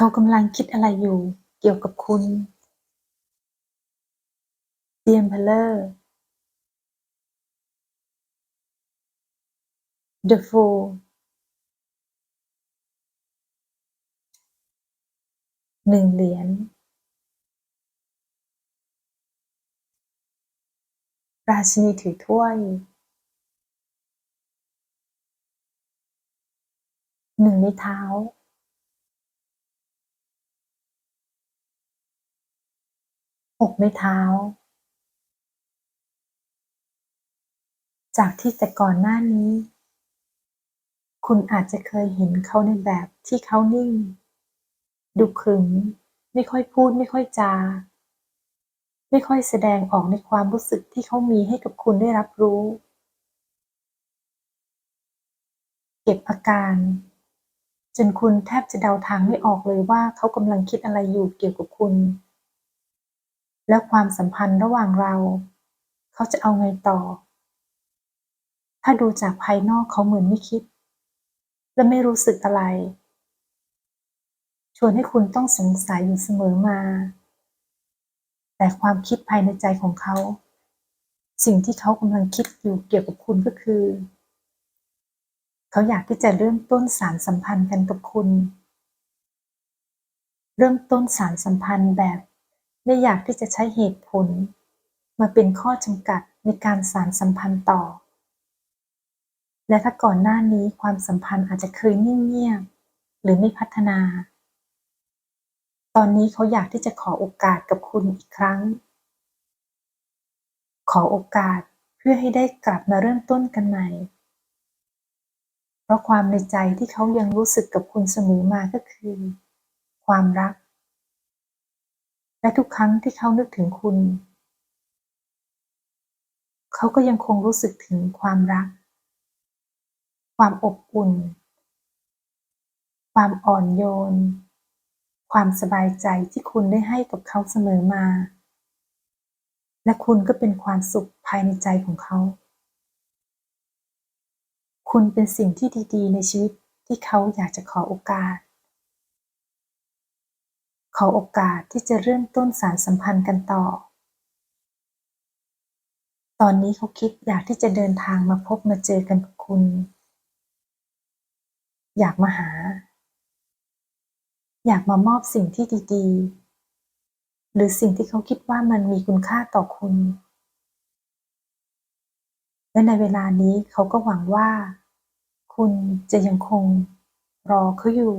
เขากำลังคิดอะไรอยู่เกี่ยวกับคุณ The Emperor The Fool หนึ่งเหรียญราชินีถือถ้วย หนึ่งไม้เท้า หกไม้เท้า จากที่แต่ก่อนหน้านี้ คุณอาจจะเคยเห็นเขาในแบบที่เขานิ่ง ดูขรึม ไม่ค่อยพูดไม่ค่อยจา ไม่ค่อยแสดงออกในความรู้สึกที่เขามีให้กับคุณได้รับรู้ เก็บอาการจนคุณแทบจะเดาทางไม่ออกเลยว่าเขากำลังคิดอะไรอยู่เกี่ยวกับคุณ แล้วความสัมพันธ์ระหว่างเรา เขาจะเอาไงต่อ ถ้าดูจากภายนอกเขาเหมือนไม่คิด และไม่รู้สึกอะไร ชวนให้คุณต้องสงสัยอยู่เสมอมา แต่ความคิดภายในใจของเขา สิ่งที่เขากำลังคิดอยู่เกี่ยวกับคุณก็คือ เขาอยากที่จะเริ่มต้นสารสัมพันธ์กันกับคุณ เริ่มต้นสารสัมพันธ์แบบ ไม่อยากที่จะใช้เหตุผล มาเป็นข้อจำกัดในการสารสัมพันธ์ต่อ และถ้าก่อนหน้านี้ความสัมพันธ์อาจจะเคยนิ่งเงียบหรือไม่พัฒนา ตอนนี้เขาอยากที่จะขอโอกาสกับคุณอีกครั้ง ขอโอกาสเพื่อให้ได้กลับมาเริ่มต้นกันใหม่ เพราะความในใจที่เขายังรู้สึกกับคุณเสมอมาก็คือ ความรัก และทุกครั้งที่เขานึกถึงคุณ เขาก็ยังคงรู้สึกถึงความรัก ความอบอุ่น ความอ่อนโยน ความสบายใจที่คุณได้ให้กับเขาเสมอมา และคุณก็เป็นความสุขภายในใจของเขา คุณเป็นสิ่งที่ดี ๆ ในชีวิตที่เขาอยากจะขอโอกาส ขอโอกาสที่จะเริ่มต้นสารสัมพันธ์กันต่อ ตอนนี้เขาคิดอยากที่จะเดินทางมาพบมาเจอกันกับคุณ อยากมาหา อยากมามอบสิ่งที่ดีๆ หรือสิ่งที่เขาคิดว่ามันมีคุณค่าต่อคุณ และในเวลานี้เขาก็หวังว่า คุณจะยังคงรอเขาอยู่